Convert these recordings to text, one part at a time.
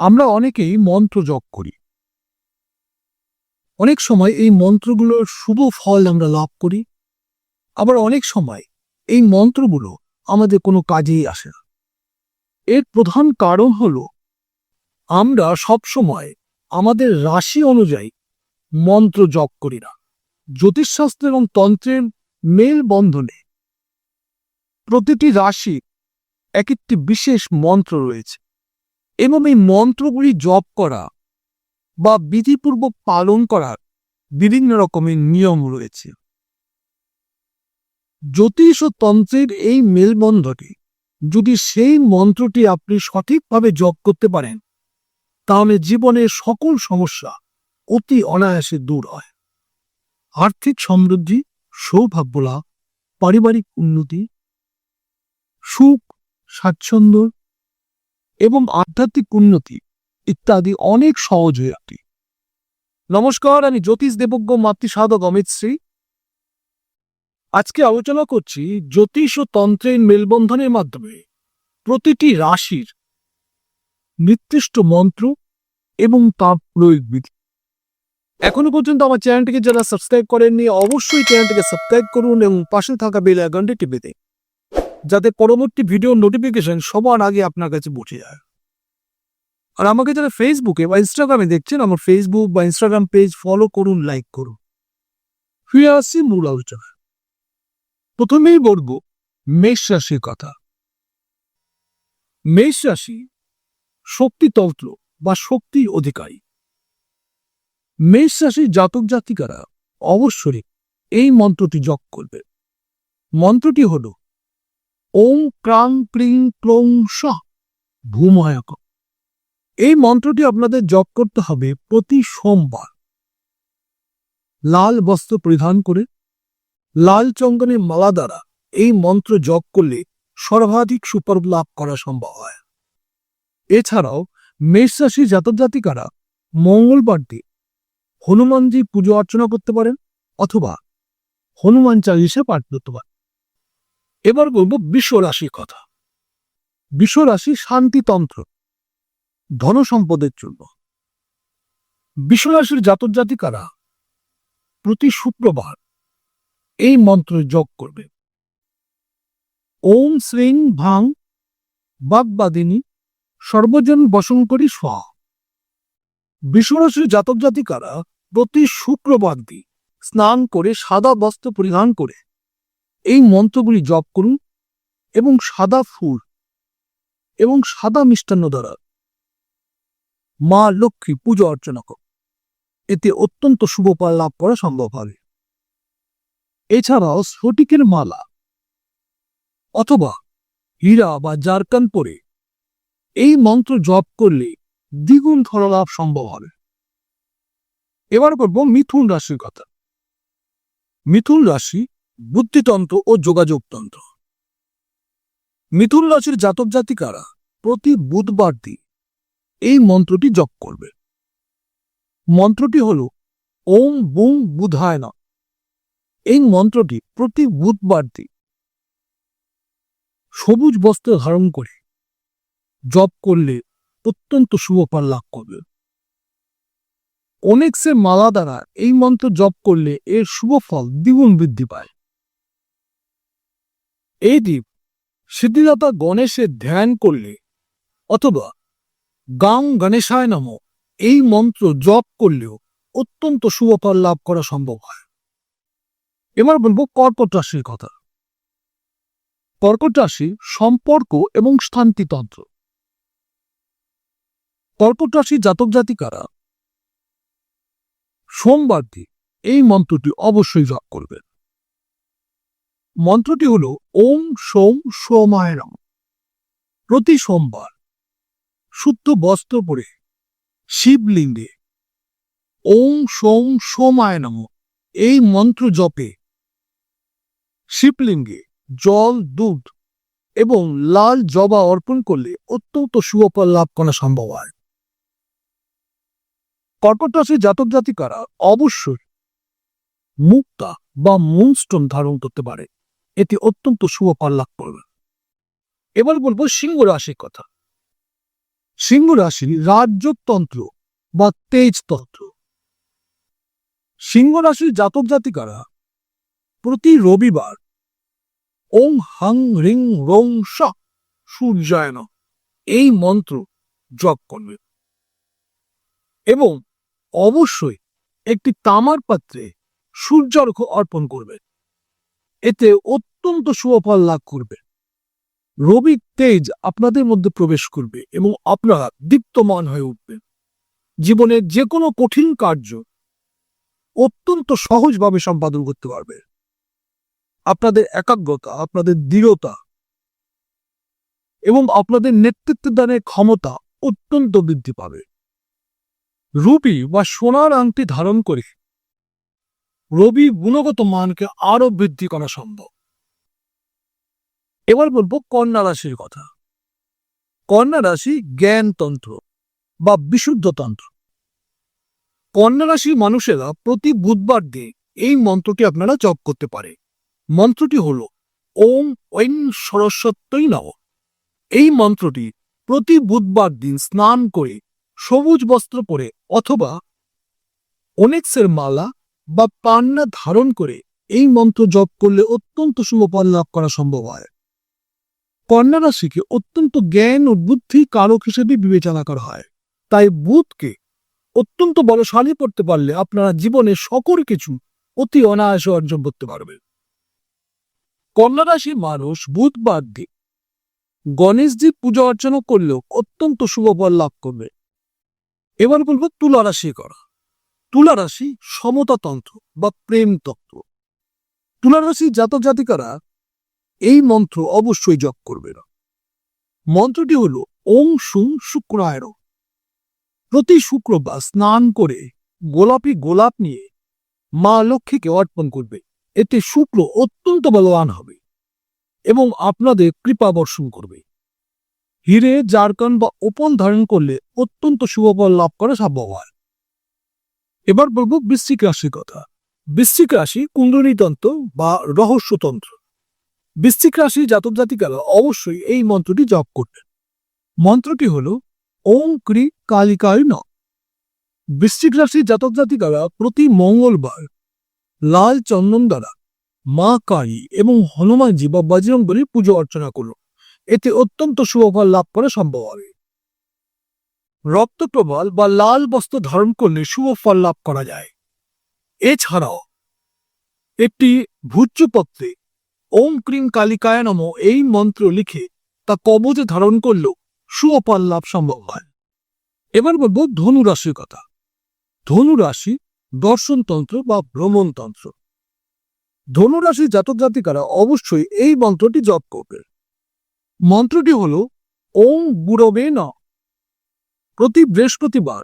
আমরা অনেকেই মন্ত্র জপ করি। অনেক সময় এই মন্ত্রগুলোর শুভ ফল আমরা লাভ করি। আবার অনেক সময় এই মন্ত্রগুলো আমাদের কোনো কাজেই আসে না। এর প্রধান কারণ হল, আমরা সব সময় আমাদের রাশি অনুযায়ী মন্ত্র জপ করি না। জ্যোতিষশাস্ত্র এবং তন্ত্রের মেল বন্ধনে প্রতিটি রাশি এক একটি বিশেষ মন্ত্র রয়েছে। এবং এই মন্ত্রগুলি জপ করা বা বিধিপূর্বক পালন করার বিভিন্ন রকমের নিয়ম রয়েছে। জ্যোতিষ ও তন্ত্রের এই মেলবন্ধটি যদি সেই মন্ত্রটি আপনি সঠিকভাবে জপ করতে পারেন, তাহলে জীবনের সকল সমস্যা অতি অনায়াসে দূর হয়। আর্থিক সমৃদ্ধি, সৌভাগ্য লাভ, পারিবারিক উন্নতি, সুখ, স্বাচ্ছন্দ্য এবং আধ্যাত্মিক উন্নতি ইত্যাদি অনেক সহজ হয়ে ওঠে নমস্কার, আমি জ্যোতিষ দেবজ্ঞ মাতৃসাধক অমিত শ্রী। আজকে আলোচনা করছি জ্যোতিষ ও তন্ত্রের মেলবন্ধনের মাধ্যমে প্রতিটি রাশির নির্দিষ্ট মন্ত্র এবং তার প্রয়োগ বিধি এখনও পর্যন্ত আমার চ্যানেলটিকে যারা সাবস্ক্রাইব করেননি, অবশ্যই চ্যানেলটিকে সাবস্ক্রাইব করুন এবং পাশে থাকা বেল আইকনটি টিপে দিন। যাতে পরবর্তী ভিডিও নোটিফিকেশন সবার আগে আপনার কাছে পৌঁছে যায়। আর আমাকে যারা ফেসবুকে বা ইনস্টাগ্রামে দেখছেন, আমার ফেসবুক বা ইনস্টাগ্রাম পেজ ফলো করুন লাইক করুন। ফিরে আসছি মূল আলোচনা প্রথমেই বলব, মেষ রাশির কথা। মেষ রাশি শক্তিতন্ত্র বা শক্তির অধিকারী। মেষ রাশির জাতক জাতিকারা অবশ্যই এই মন্ত্রটি জপ করবে। মন্ত্রটি হল ওম ক্রাং ক্রিং ক্লোং স ভূময়াক। এই মন্ত্রটি আপনাদের জপ করতে হবে প্রতি সোমবার। লাল বস্ত্র পরিধান করে, লাল চঙ্গনের মালা দ্বারা এই মন্ত্র জপ করলে সর্বাধিক সুপার লাভ করা সম্ভব হয়। এছাড়াও মেষ রাশি জাতক জাতিকারা মঙ্গলবার দিন হনুমানজি পুজো অর্চনা করতে পারেন অথবা হনুমান চালিশে পাঠ করতে পারেন। এবার বলব রাশির কথা। বিশ্ব রাশি শান্তিতন্ত্র ধন সম্পদের জন্য। বিশ্ব রাশির জাতক জাতিকারা প্রতি শুক্রবার এই মন্ত্র যোগ করবে। ওম শ্রীং ভাং বাগবাদিনী সর্বজন বসঙ্করী স্বাহা বিশ্বরাশির জাতক জাতিকারা প্রতি শুক্রবার দিন স্নান করে সাদা বস্ত্র পরিধান করে এই মন্ত্রগুলি জপ করুন এবং সাদা ফুল এবং সাদা মিষ্টান্ন দ্বারা মা লক্ষ্মী পুজো অর্চনা করুন। এতে অত্যন্ত শুভ লাভ করা সম্ভব হবে। এছাড়াও স্ফটিকের মালা অথবা হীরা বা জারকান পরে এই মন্ত্র জপ করলে দ্বিগুণ ধনলাভ সম্ভব হবে। এবার করব মিথুন রাশির কথা। মিথুন রাশি বুদ্ধিতন্ত্র ও যোগাযোগতন্ত্র। মিথুন রাশির জাতক জাতিকারা প্রতি বুধবার দিন এই মন্ত্রটি জপ করবে। মন্ত্রটি হল, ওম বুং বুধায় না এই মন্ত্রটি প্রতি বুধবার দিন সবুজ বস্ত্র ধারণ করে জপ করলে অত্যন্ত শুভফল লাভ করবে। অনেকসের মালা দ্বারা এই মন্ত্র জপ করলে এর শুভ ফল দ্বিগুণ বৃদ্ধি পায়। এই দ্বীপ সিদ্ধিদাতা গণেশের ধ্যান করলে অথবা গাং গণেশায় নাম এই মন্ত্র জপ করলেও অত্যন্ত শুভ ফল লাভ করা সম্ভব হয়। এবার বলব কর্কট রাশির কথা। কর্কট রাশি সম্পর্ক এবং শান্তিতন্ত্র। কর্কট রাশি জাতক জাতিকারা সোমবার দিন এই মন্ত্রটি অবশ্যই জপ করবেন। মন্ত্রটি হল, ওম সোম সোমায় প্রতি সোমবার। শুদ্ধ বস্ত্র পরে শিবলিঙ্গে ওম সোম সোমায় নম এই মন্ত্র জপে শিবলিঙ্গে জল, দুধ এবং লাল জবা অর্পণ করলে অত্যন্ত শুভফল লাভ করা সম্ভব হয়। কর্কট রাশির জাতক জাতিকারা অবশ্যই মুক্তা বা মুনস্টোন ধারণ করতে পারে। এটি অত্যন্ত শুভ ফল লাভ করবে। এবার বলব সিংহ রাশির কথা। সিংহ রাশির রাজ্যতন্ত্র বা তেজতন্ত্র। সিংহ রাশির জাতক জাতিকারা প্রতি রবিবার ওং হাং রিং রং সূর্যায়ন এই মন্ত্র জপ করবে। এবং অবশ্যই একটি তামার পাত্রে সূর্যার্ঘ অর্পণ করবে। এতে অত্যন্ত শুভ ফল লাভ করবে। রবি তেজ আপনাদের মধ্যে প্রবেশ করবে এবং আপনারা দীপ্তমান হয়ে উঠবেন। জীবনের যে কোনো কঠিন কার্য অত্যন্ত সহজভাবে সম্পাদন করতে পারবে। আপনাদের একাগ্রতা, আপনাদের দৃঢ়তা এবং আপনাদের নেতৃত্ব দানের ক্ষমতা অত্যন্ত বৃদ্ধি পাবে। রুবি বা সোনার আংটি ধারণ করে রবি গুণগত মানকে আরও বৃদ্ধি করা সম্ভব। এবার বলব কন্যা রাশির কথা। কন্যা রাশি জ্ঞানতন্ত্র বা বিশুদ্ধতন্ত্র। কন্যা রাশির মানুষেরা প্রতি বুধবার দিয়ে এই মন্ত্রটি আপনারা জপ করতে পারে। মন্ত্রটি হল, ওম ঐং সরস্বত্যই নব এই মন্ত্রটি প্রতি বুধবার দিন স্নান করে সবুজ বস্ত্র পরে অথবা অনেক্সের মালা বা পান্না ধারণ করে এই মন্ত্র জপ করলে অত্যন্ত শুভ ফল লাভ করা সম্ভব হয়। কন্যা রাশিকে অত্যন্ত জ্ঞান ও বুদ্ধি কারক হিসেবে বিবেচনা করা হয়। তাই বুধকে অত্যন্ত বলশালী করতে পারলে আপনারা জীবনে সকল কিছু অতি অনায়াসে অর্জন করতে পারবেন। কন্যা রাশির মানুষ বুধবার দিন গণেশজি পূজা অর্চনা করলেও অত্যন্ত শুভ ফল লাভ করবে। এবার বলব তুলা রাশি করা। তুলা রাশি সমতাতন্ত্র বা প্রেম তত্ত্ব তুলা রাশির জাতক জাতিকারা এই মন্ত্র অবশ্যই জপ করবে না। মন্ত্রটি হল ওং সুং শুক্রায়ণ। প্রতি শুক্রবার স্নান করে গোলাপি গোলাপ নিয়ে মা লক্ষ্মীকে অর্পণ করবে। এতে শুক্র অত্যন্ত বলবান হবে এবং আপনাদের কৃপা বর্ষণ করবে। হিরে, জারকান বা ওপন ধারণ করলে অত্যন্ত শুভ ফল লাভ করা সম্ভব হয়। এবার বলব বৃশ্চিক রাশির কথা। বৃশ্চিক রাশি কুণ্ডলীতন্ত্র বা রহস্যতন্ত্র। বৃশ্চিক রাশির জাতক জাতিকারা অবশ্যই এই মন্ত্রটি জপ করবেন। মন্ত্রটি হল ওং ক্রি কালিকায় ন বৃশ্চিক রাশির জাতক জাতিকারা প্রতি মঙ্গলবার লাল চন্দন দ্বারা মা কালী এবং হনুমানজি বা বজরঙ্গলির পুজো অর্চনা করুন। এতে অত্যন্ত শুভ ফল লাভ করা সম্ভব হবে। রক্তপ্রবাল বা লাল বস্ত্র ধারণ করলে শুভ ফল লাভ করা যায়। এছাড়াও, একটি ভূজ্যপত্রে ওম ক্রিম কালিকায় নম এই মন্ত্র লিখে তা কবজে ধারণ করলেও শুভ ফল লাভ সম্ভব হয়। এবার বলব ধনু রাশির কথা। ধনুরাশি দর্শনতন্ত্র বা ভ্রমণতন্ত্র। ধনু রাশির জাতক জাতিকারা অবশ্যই এই মন্ত্রটি জপ করবে। মন্ত্রটি হল ওং গুরবে ন প্রতি বৃহস্পতিবার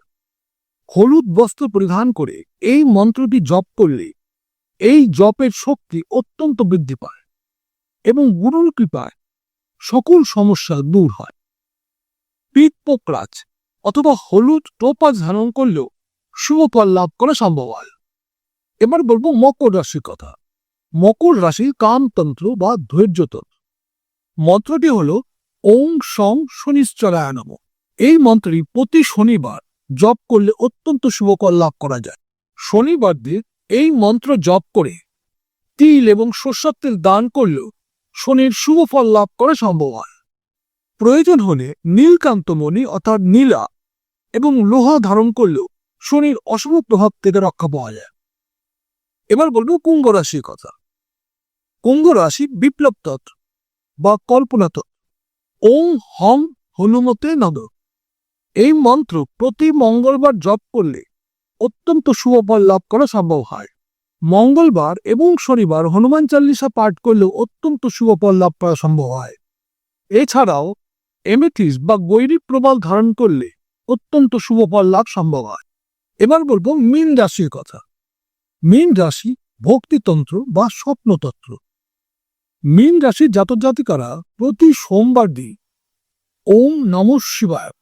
হলুদ বস্ত্র পরিধান করে এই মন্ত্রটি জপ করলে এই জপের শক্তি অত্যন্ত বৃদ্ধি পায় এবং গুরুর কৃপায় সকল সমস্যা দূর হয়। পিত অথবা হলুদ টোপাজ ধারণ করলেও শুভ ফল লাভ করা সম্ভব হয়। এবার বলব মকর রাশির কথা। মকর রাশি কামতন্ত্র বা ধৈর্যতন্ত্র। মন্ত্রটি হল ওং সং শনিশ্চরায় এই মন্ত্রটি প্রতি শনিবার জপ করলে অত্যন্ত শুভকর লাভ করা যায়। শনিবার দিন এই মন্ত্র জপ করে তিল এবং সর্ষার তেল দান করলেও শনির শুভ ফল লাভ করা সম্ভব হয়। প্রয়োজন হলে নীলকান্তমণি অর্থাৎ নীলা এবং লোহা ধারণ করলেও শনির অশুভ প্রভাব থেকে রক্ষা পাওয়া যায়। এবার বলব কুম্ভ রাশির কথা। কুম্ভ রাশি বিপ্লব তত্ত্ব বা কল্পনা তত্ত্ব। ওং হং হনুমতে নদ এই মন্ত্র প্রতি মঙ্গলবার জপ করলে অত্যন্ত শুভ ফল লাভ করা সম্ভব হয়। মঙ্গলবার এবং শনিবার হনুমান চাল্লিশা পাঠ করলেও অত্যন্ত শুভ ফল লাভ করা সম্ভব হয়। এছাড়াও এমেথিস বা গৈরিক প্রবাল ধারণ করলে অত্যন্ত শুভ ফল লাভ সম্ভব হয়। এবার বলব মীন রাশির কথা। মীন রাশি ভক্তিতন্ত্র বা স্বপ্নতন্ত্র। মীন রাশির জাতক জাতিকারা প্রতি সোমবার দিন ওম নম শিবায়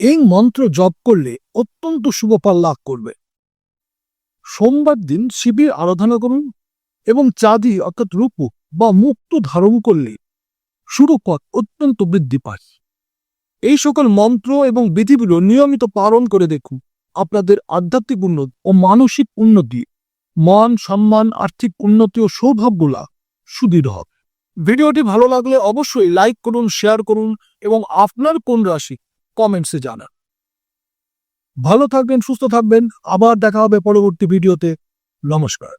এই মন্ত্র জপ করলে অত্যন্ত শুভ ফল লাভ করবে। সোমবার দিন শিবের আরাধনা করুন এবং চাঁদি অর্থাৎ রূপু বা মুক্ত ধারণ করলে সুরপথ অত্যন্ত বৃদ্ধি পায়। এই সকল মন্ত্র এবং বিধিগুলো নিয়মিত পালন করে দেখুন। আপনাদের আধ্যাত্মিক উন্নতি ও মানসিক উন্নতি, মান সম্মান, আর্থিক উন্নতি ও সৌভাগ্যলা সুদৃঢ় হবে। ভিডিওটি ভালো লাগলে অবশ্যই লাইক করুন, শেয়ার করুন এবং আপনার কোন রাশি কমেন্টসে জানান। ভালো থাকবেন সুস্থ থাকবেন আবার দেখা হবে পরবর্তী ভিডিওতে। নমস্কার।